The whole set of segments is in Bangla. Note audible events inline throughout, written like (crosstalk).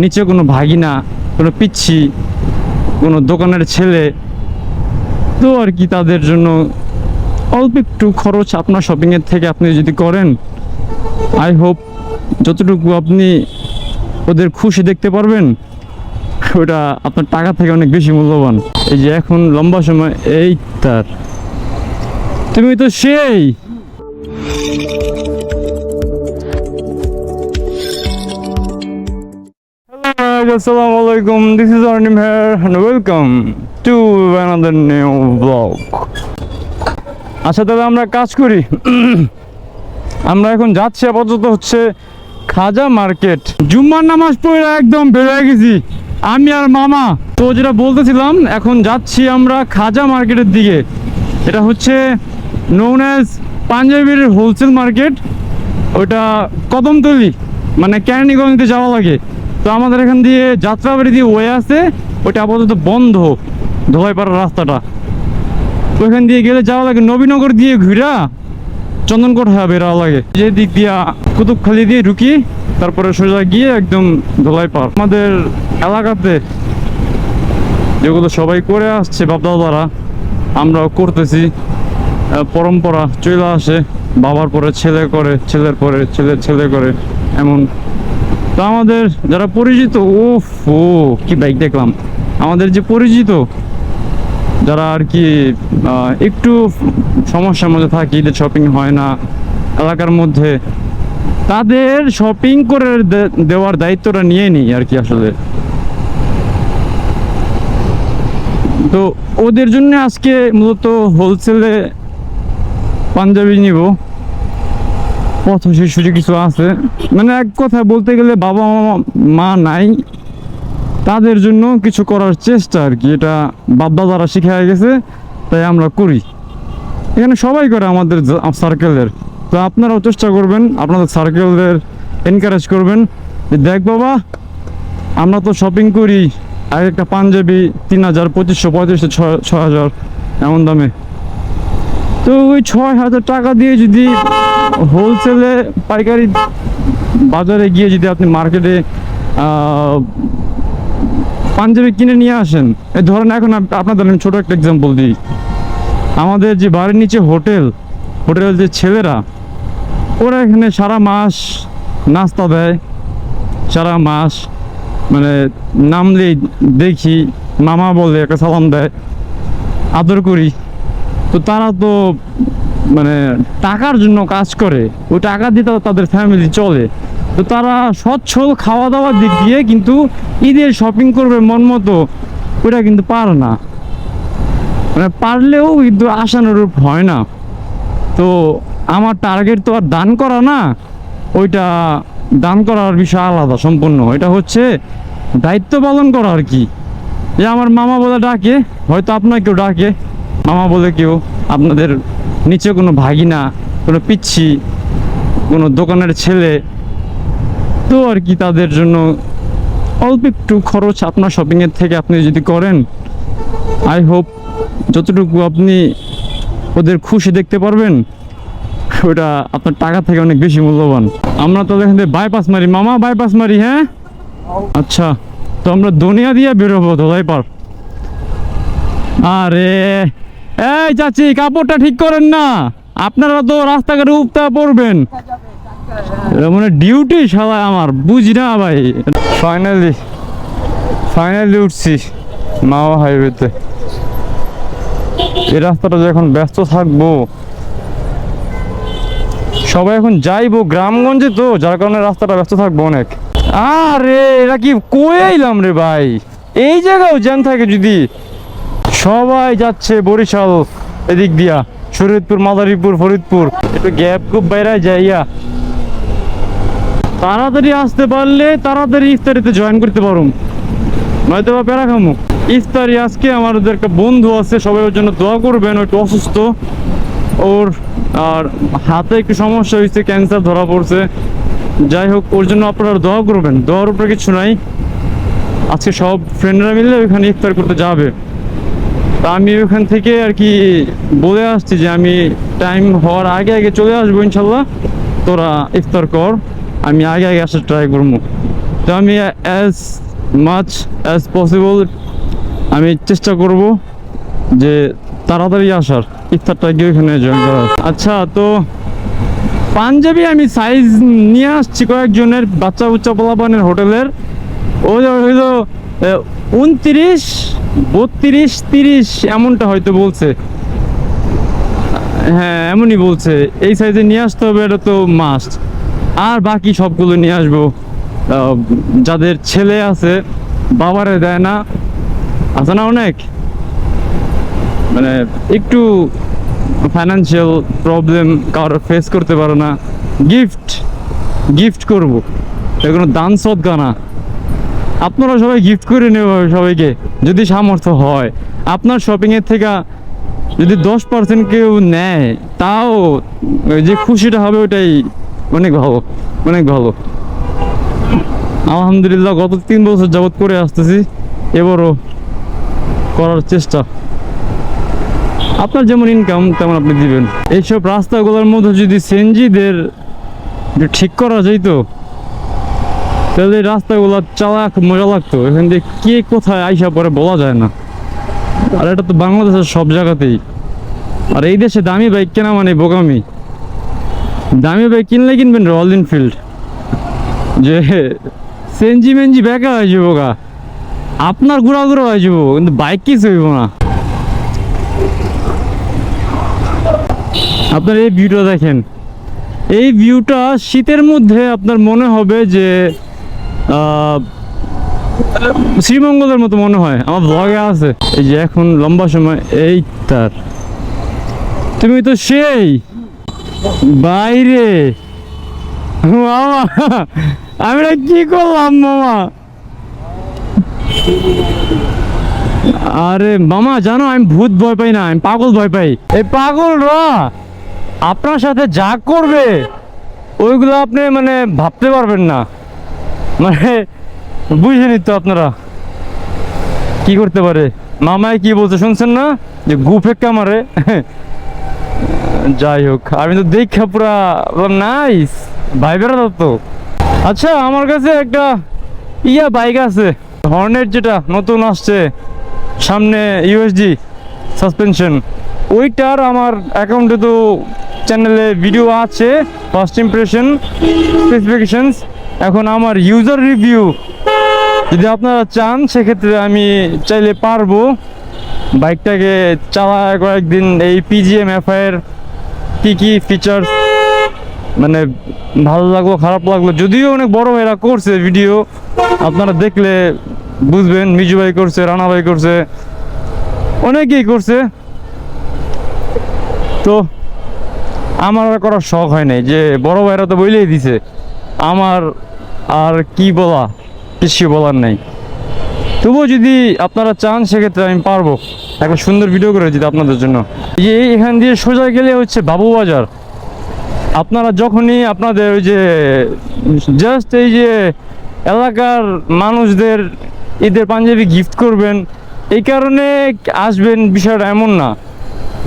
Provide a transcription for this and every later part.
নিচে কোনো ভাগিনা, কোনো পিচ্ছি, কোনো দোকানের ছেলে, তো আর কি তাদের জন্য অল্প একটু খরচ আপনার শপিংয়ের থেকে আপনি যদি করেন আই হোপ যতটুকু আপনি ওদের খুশি দেখতে পারবেন, ওটা আপনার টাকা থেকে অনেক বেশি মূল্যবান। এই যে এখন লম্বা সময়, এই তার। তুমি তো সেই! Is Arnim here and welcome to another new vlog. আচ্ছা তবে আমরা কাজ করি। আমরা এখন যাচ্ছি আপাতত হচ্ছে খাজা মার্কেট। জুম্মার নামাজ পড়ে একদম বেরোয় গেছি। আমি আর মামা। তো যেটা বলতেছিলাম, এখন যাচ্ছি আমরা খাজা মার্কেটের দিকে। এটা হচ্ছে নোন অ্যাজ পাঞ্জাবির হোলসেল মার্কেট ওটা কদমতলি মানে কেরানীগঞ্জতে যাওয়া লাগে। তো আমাদের এখান দিয়ে যাত্রাবাড়ি দিয়ে ওয়ে আছে ওটা আপাতত বন্ধ ধোলাইপাড়ার রাস্তাটা। ওইখান দিয়ে গেলে যাওয়া লাগে নবীনগর দিয়ে ঘুরা, চন্দনকোট হয়ে বেরোয়া লাগে। যে দিক দিয়া কুতুবখালি দিয়ে ঢুকি, তারপরে সোজা গিয়ে একদম ধোলাই পার আমাদের এলাকাতে যেগুলো সবাই করে আসছে, বাপদাদারা, আমরাও করতেছি। পরম্পরা চলে আসে, বাবার পরে ছেলে করে, ছেলের পরে ছেলের ছেলে করে, এমন তো আমাদের যারা পরিচিত ও, কি বাইক দেখলাম। আমাদের যে পরিচিত, যারা আর কি একটু সমস্যার মধ্যে থাকে, ঈদের শপিং হয় না, এলাকার মধ্যে, তাদের শপিং করে দেওয়ার দায়িত্বটা নিয়ে নিই আর কি আসলে। তো ওদের জন্য আজকে মূলত হোলসেলে পাঞ্জাবি নিব। পথ শিশু কিছু আছে। মানে এক কথা বলতে গেলে বাবা মা নাই। তাদের জন্য কিছু করার চেষ্টা আর কি। এটা বাপদাদারা শিখে গেছে, তাই আমরা করি। এখানে সবাই করে আমাদের সার্কেলের তো আপনারাও চেষ্টা করবেন, আপনাদের সার্কেলদের এনকারেজ করবেন। দেখ বাবা, আমরা তো শপিং করি এক একটা পাঞ্জাবি তিন হাজার, পঁচিশশো, পঁয়ত্রিশশো ছয় হাজার, এমন দামে। তো ওই ছয় হাজার টাকা দিয়ে যদি হোলসেলে পাইকারি বাজারে গিয়ে যদি আপনি মার্কেটে পাঞ্জাবি কিনে নিয়ে আসেন এই ধরেন এখন আপ- আপনাদের আমি ছোট একটা এক্সাম্পল দিই। আমাদের যে বাড়ির নিচে হোটেল, হোটেলের যে ছেলেরা, ওরা এখানে সারা মাস নাস্তা দেয়, সারা মাস মানে নামলেই দেখি, মামা বলে একটা সালাম দেয়, আদর করি। তো তারা তো মানে টাকার জন্য কাজ করে, ওই টাকা দিয়ে তাদের ফ্যামিলি চলে। তো তারা সচ্ছল খাওয়া দাওয়ার দিক দিয়ে কিন্তু ঈদের শপিং করবে মন মতো ওটা কিন্তু পারে না। মানে পারলেও কিন্তু আশানুরূপ হয় না। তো আমার টার্গেট তো আর দান করা না, ওইটা দান করার বিষয় আলাদা, সম্পূর্ণ। এটা হচ্ছে দায়িত্ব পালন করা আর কি। যে আমার মামা বলে ডাকে, হয়তো আপনাকেও ডাকে। মামা বলে কেউ আপনাদের নিচে কোনো ভাগিনা, কোনো পিচ্ছি, কোনো দোকানের ছেলে। তো আর কি তাদের জন্য অল্প একটু খরচ আপনার শপিংয়ের থেকে আপনি যদি করেন আই হোপ যতটুকু আপনি ওদের খুশি দেখতে পারবেন, ওটা আপনার টাকা থেকে অনেক বেশি মূল্যবান। আমরা তো এখান থেকে বাইপাস মারি। মামা বাইপাস মারি হ্যাঁ? আচ্ছা তো আমরা দুনিয়া দিয়ে বেরোবো ধোলাই পার আরে! এই চাচি, কাপড়টা ঠিক করেন না। আপনারা তো রাস্তাঘাটে উপতা পড়বেন। মানে ডিউটি সবাই আমার, বুঝি না ভাই। ফাইনালি ফাইনালি উঠছি মাওয়া হাইওয়েতে এই রাস্তাটা যখন ব্যস্ত থাকব। সবাই এখন যাইবো গ্রামগঞ্জে তো, যার কারণে রাস্তাটা ব্যস্ত থাকব অনেক। আরে, এরা কি কই আইলাম রে ভাই? এই জায়গাও জ্যাম থাকে যদি। সবাই যাচ্ছে বরিশাল এদিক দিয়া। শরীয়তপুর, মাদারীপুর, ফরিদপুর। একটু গ্যাপ খুব বাইরে যাইয়া তাড়াতাড়ি আসতে পারলে তাড়াতাড়ি ইফতারিতে জয়েন করতে পারুম। নয়তো বা প্যারা খামু। ইফতারি আজকে আমাদের একটা বন্ধু আছে, সবাই ওর জন্য দোয়া করবেন একটু অসুস্থ। ওর, আর হাতে একটু সমস্যা হয়েছে ক্যান্সার ধরা পড়ছে। যাই হোক, ওর জন্য আপনারা দোয়া করবেন। দোয়ার উপরে কিছু নাই। আজকে সব ফ্রেন্ডরা মিলে ওইখানে ইফতার করতে যাবে। তা আমি ওখান থেকে আর কি বলে আসছি যে আমি টাইম হওয়ার আগে আগে চলে আসব ইনশাল্লাহ। তোরা ইফতার কর, আমি আগে আগে আসার ট্রাই করব। তো আমি অ্যাজ মাচ অ্যাজ পসিবল আমি চেষ্টা করব যে তাড়াতাড়ি আসার, ইফতারটা গিয়ে ওইখানে জয়েন করার। আচ্ছা তো পাঞ্জাবি আমি সাইজ নিয়ে আসছি কয়েকজনের বাচ্চা উচ্চা পোলাপানের হোটেলের। ও হইল উনত্রিশ, বত্রিশ, তিরিশ, এমনটা হয়তো বলছে। হ্যাঁ এমনই বলছে। এই সাইজে নিয়ে আসতে হবে, এটা তো মাস্ট আর বাকি সবগুলো নিয়ে আসব। যাদের ছেলে আছে, বাবারে দেয় না। আছে না অনেক? মানে একটু ফাইন্যান্সিয়াল প্রবলেম কারোর ফেস করতে পারে না। গিফট গিফট করব। এগুলো দান সদকা না আপনারা সবাই গিফট করে নেব সবাইকে, যদি সামর্থ্য হয়। আপনার শপিংয়ের থেকে যদি দশ পার্সেন্ট কেউ নেয়, তাও যে খুশিটা হবে ওটাই অনেক ভালো অনেক ভালো। আলহামদুলিল্লাহ, গত তিন বছর যাবৎ করে আসতেছি, এবারও করার চেষ্টা। আপনার যেমন ইনকাম তেমন আপনি দিবেন। এইসব রাস্তাগুলোর মধ্যে যদি সেনজিদের ঠিক করা যাইতো তাহলে রাস্তাগুলো চালা খুব মজা লাগতো এখান দিয়ে কে কোথায় আইসা পরে বলা যায় না। আর এটা তো বাংলাদেশের সব জায়গাতেই। আর এই দেশে দামি বাইক কেনা মানে বোকামি। দামি বাইক কিনলে কিনবেন রয়্যাল এনফিল্ড। যে সেনজি মেনজি বেকা হয়ে যাব গা। আপনার ঘোরা ঘোরা হয়ে যাব, কিন্তু বাইক কিছু হইব না। আপনার এই ভিউটা দেখেন। এই ভিউটা শীতের মধ্যে আপনার মনে হবে যে শ্রীমঙ্গলের মতো মনে হয়, আমার ব্লগে আছে। এই যে এখন লম্বা সময়, এই তার। তুমি তো সেই, বাইরে। আমি কি করলাম, মামা? আরে, মামা, জানো, আমি ভূত ভয় পাই না, আমি পাগল ভয় পাই। এই পাগলরা আপনার সাথে যা করবে, ওইগুলো আপনি মানে ভাবতে পারবেন না। মানে বুঝেনি তো আপনারা। কি করতে পারে? মামায় কি বলছে শুনছেন না? যে গু ফেক্কা মারে যাই হোক, আমি তো দেখা পুরা নাইস, ভাই বেড়া তো। আচ্ছা আমার কাছে একটা ইয়া বাইক আছে, হর্নেট যেটা নতুন আসছে, সামনে ইউএসজি সাসপেনশন ওইটার আমার অ্যাকাউন্টে তো চ্যানেলে ভিডিও আছে ফার্স্ট ইমপ্রেশন স্পেসিফিকেশনস এখন আমার ইউজার রিভিউ যদি আপনারা চান, সেক্ষেত্রে আমি চাইলে পারব। বাইকটাকে চালা কয়েকদিন এই পিজিএম এফআইয়ের কী কী ফিচার্স মানে ভালো লাগল, খারাপ লাগল, যদিও অনেক বড় ভাইরা করছে ভিডিও আপনারা দেখলে বুঝবেন, মিজু ভাই করছে, রানা ভাই করছে, অনেকেই করছে। তো আমার আর করার শখ হয় নাই, যে বড় ভাইরা তো বলেই দিছে। আমার আর কি বলা কিছু বলার নেই। তবুও যদি আপনারা চান, সেক্ষেত্রে আমি পারব। একটা সুন্দর ভিডিও করে দিতে আপনাদের জন্য। যে এখান দিয়ে সোজা গেলে হচ্ছে বাবু বাজার। আপনারা যখনই আপনাদের ওই যে জাস্ট এই যে এলাকার মানুষদের ঈদের পাঞ্জাবি গিফট করবেন, এই কারণে আসবেন বিষয়টা এমন না।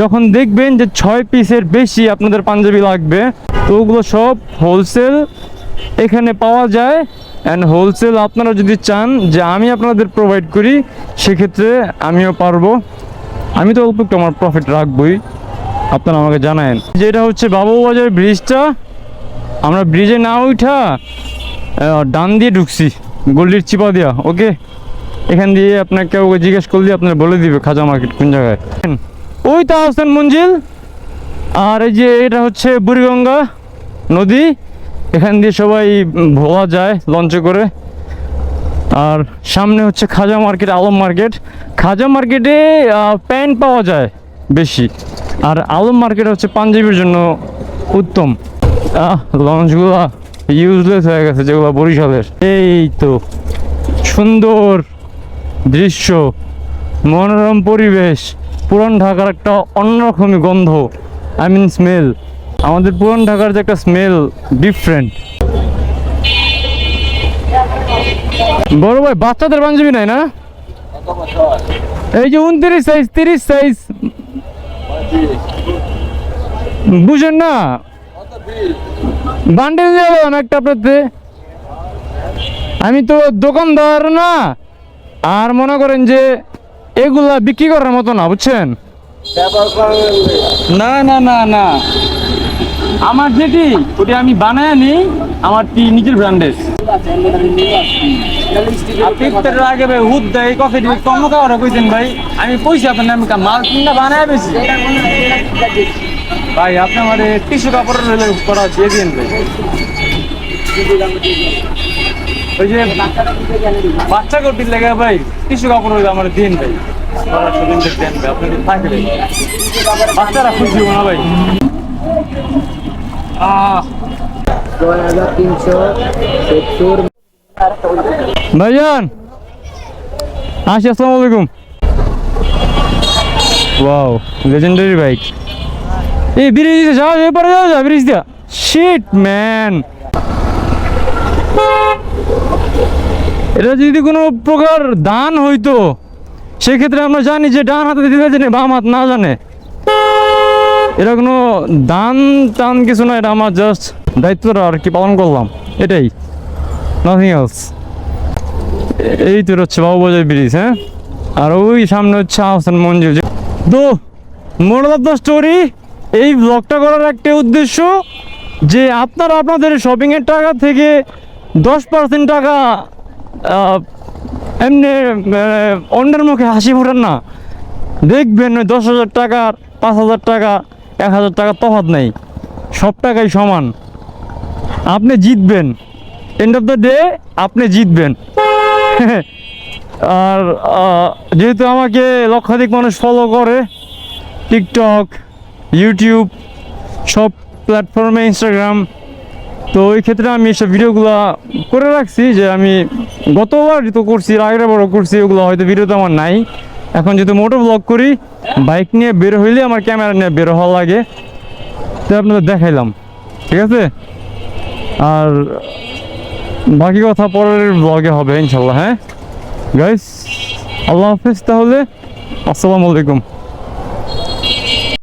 যখন দেখবেন যে ছয় পিসের বেশি আপনাদের পাঞ্জাবি লাগবে, তো ওগুলো সব হোলসেল এখানে পাওয়া যায়। অ্যান্ড হোলসেল আপনারা যদি চান যে আমি আপনাদের প্রোভাইড করি, সেক্ষেত্রে আমিও পারব। আমি তো অল্প একটু আমার প্রফিট রাখবই। আপনারা আমাকে জানায়েন। যেটা হচ্ছে বাবুবাজার ব্রিজটা আমরা ব্রিজে না উঠা ডান দিয়ে ঢুকছি গল্লির চিপা দিয়া, ওকে? এখান দিয়ে আপনার কেউ জিজ্ঞেস করলে আপনার বলে দিবে খাজা মার্কেট কোন জায়গায়। ওই তা হোসেন মঞ্জিল। আর এই যে এটা হচ্ছে বুড়িগঙ্গা নদী। এখান দিয়ে সবাই ভোলা যায় লঞ্চে করে। আর সামনে হচ্ছে খাজা মার্কেট, আলম মার্কেট। খাজা মার্কেটে প্যান্ট পাওয়া যায় বেশি। আর আলম মার্কেট হচ্ছে পাঞ্জাবির জন্য উত্তম। লঞ্চগুলো ইউজলেস হয়ে গেছে যেগুলো বরিশালের। এই তো সুন্দর দৃশ্য, মনোরম পরিবেশ, পুরান ঢাকার একটা অন্যরকমই গন্ধ আই মিন স্মেল আমাদের পুরান ঢাকার যে একটা স্মেল ডিফারেন্ট বড় ভাই, বাচ্চাদের পাঞ্জাবি নাই না? এই যে উনত্রিশ সাইজ তিরিশ সাইজ বুঝেন না? বান্ডেল দিলাম একটা আপনাদের আমি তো দোকানদার না। আর মনে করেন যে এগুলা বিক্রি করার মতো না, বুঝছেন? না না না না। আমার যেটি, ওটি আমি বানায় নি আমার টি নিজের ব্র্যান্ডের আগে ভাই দেয় কফি ভাই। আমি মাল ভাই করা দিন বাচ্চা কোটির লেগে ভাই। টিস্যু কাপড় হলে আমার দিন ভাই। বাচ্চারা খুশি হব না ভাই। ভাইজান। আসি, আসসালামু আলাইকুম। ওয়াও লেজেন্ডারি বাইক এই ব্রিজ দিয়ে যাও এরপরে যাও যা ব্রিজ দিয়া। শিট ম্যান এটা যদি কোনো প্রকার দান হইতো, সেক্ষেত্রে আমরা জানি যে ডান হাতে দিতে জানে বাম হাত না জানে। এটা কোনো দান টান কিছু না, এটা আমার জাস্ট দায়িত্বটা আর কি পালন করলাম। এটাই। নাথিং এলস এই তোর হচ্ছে বাবুবাজার ব্রিজ হ্যাঁ? আর ওই সামনে হচ্ছে আহসান মঞ্জু যে তো মোরাল অফ দ্য স্টোরি এই ব্লগটা করার একটা উদ্দেশ্য যে আপনারা আপনাদের শপিংয়ের টাকা থেকে দশ পার্সেন্ট টাকা এমনি অন্যের মুখে হাসি ফোটান না। দেখবেন ওই দশ হাজার টাকার পাঁচ হাজার টাকা এক হাজার টাকা তফাৎ নেই। সব টাকাই সমান। আপনি জিতবেন। এন্ড অফ দ্য ডে আপনি জিতবেন। (laughs) আর যেহেতু আমাকে লক্ষাধিক মানুষ ফলো করে টিকটক ইউটিউব সব প্ল্যাটফর্মে ইনস্টাগ্রাম তো ওই ক্ষেত্রে আমি সব ভিডিওগুলো করে রাখছি যে আমি গতবার তো করছি আগের বড় করছি ওগুলো হয়তো ভিডিওতে আমার নাই। এখন যদি মোটর ব্লগ করি বাইক নিয়ে বের হইলে আমার ক্যামেরা নিয়ে বের হওয়া লাগে। তো আপনাদের দেখাইলাম, ঠিক আছে? আর বাকি কথা পরের ব্লগে হবে ইনশাল্লাহ হ্যাঁ? গাইস আল্লাহ হাফিজ তাহলে, আসসালামু আলাইকুম।